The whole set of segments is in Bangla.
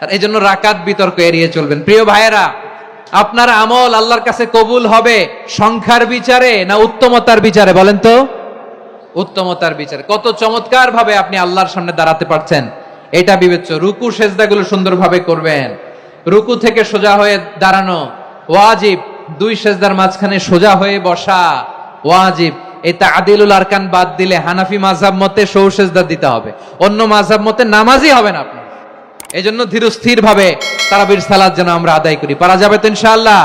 এই জন্য রাকাত বিতর্ক এড়িয়ে চলবেন। প্রিয় ভাইয়েরা, আপনার আমল আল্লাহর কাছে কবুল হবে সংখ্যার বিচারে না উত্তমতার বিচারে, বলেন তো? উত্তমতার বিচারে। কত চমৎকার ভাবে আপনি আল্লাহর সামনে দাঁড়াতে পারছেন। এটা বিবেচ্য। রুকু, সেজদাগুলো সুন্দরভাবে করবেন। রুকু থেকে সোজা হয়ে দাঁড়ানো, ওয়াজিব। দুই সেজদার মাঝখানে সোজা হয়ে বসা, ওয়াজিব। এটা আদিলুল আরকান বাদ দিলে হানাফি মাযহাব মতে সৌ সেজদা দিতে হবে। অন্য মাযহাব মতে নামাজই হবে না আপনি এই জন্য ধীরস্থির ভাবে তারাবির সালাদ যেন আমরা আদায় করি। পারা যাবে তো ইনশাআল্লাহ?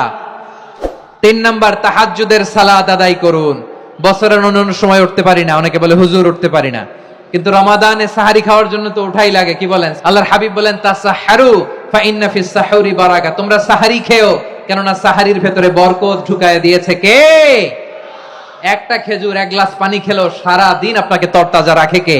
তিন নাম্বার, তাহাজ্জুদের সালাদ আদায় করুন। বছরের অন্যান্য সময় উঠতে পারি না, অনেকে বলে হুজুর উঠতে পারি না। কিন্তু রমাদানে সাহারি খাওয়ার জন্য তো উঠাই লাগে, কি বলেন? আল্লাহর হাবিব বলেন, তাসাহারু ফা ইন্না ফিস সাহুরি বারাকা। তোমরা সাহারি খেও, কেননা সাহারির ভেতরে বরকত ঢুকায় দিয়েছে কে? একটা খেজুর, এক গ্লাস পানি খেলো সারা দিন আপনাকে তরতাজা রাখে কে?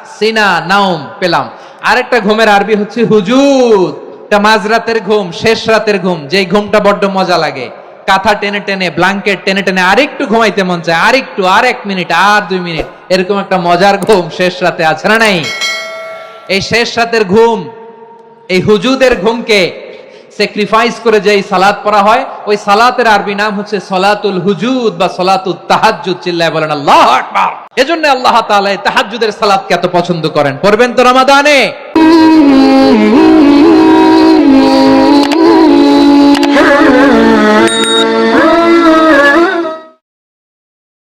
সিনা নাওম পেলাম। আরেকটা ঘুমের আরবি হচ্ছে হুজুদ। মাঝরাতের ঘুম, শেষ রাতের ঘুম, যেই ঘুমটা বড্ড মজা লাগে। কাঁথা টেনে টেনে, ব্লাঙ্কেট টেনে টেনে আরেকটু ঘুমাইতে মন চায়, আরেকটু, আর এক মিনিট, আর দুই মিনিট। এরকম একটা মজার ঘুম শেষ রাতে আছে না নাই? এই শেষ রাতের ঘুম, এই হুজুদের ঘুমকে স্যাক্রিফাইস করে যে এই সালাত পড়া হয়, ওই সালাতের আরবি নাম হচ্ছে সলাতুল হুজুদ বা সলাতুল তাহাজ্জুদ, চিল্লায় বলেন, আল্লাহ আকবার! এজন্য আল্লাহ তাআলা তাহাজ্জুদের সালাতকে এত পছন্দ করেন। পড়বেন তো রমাদানে?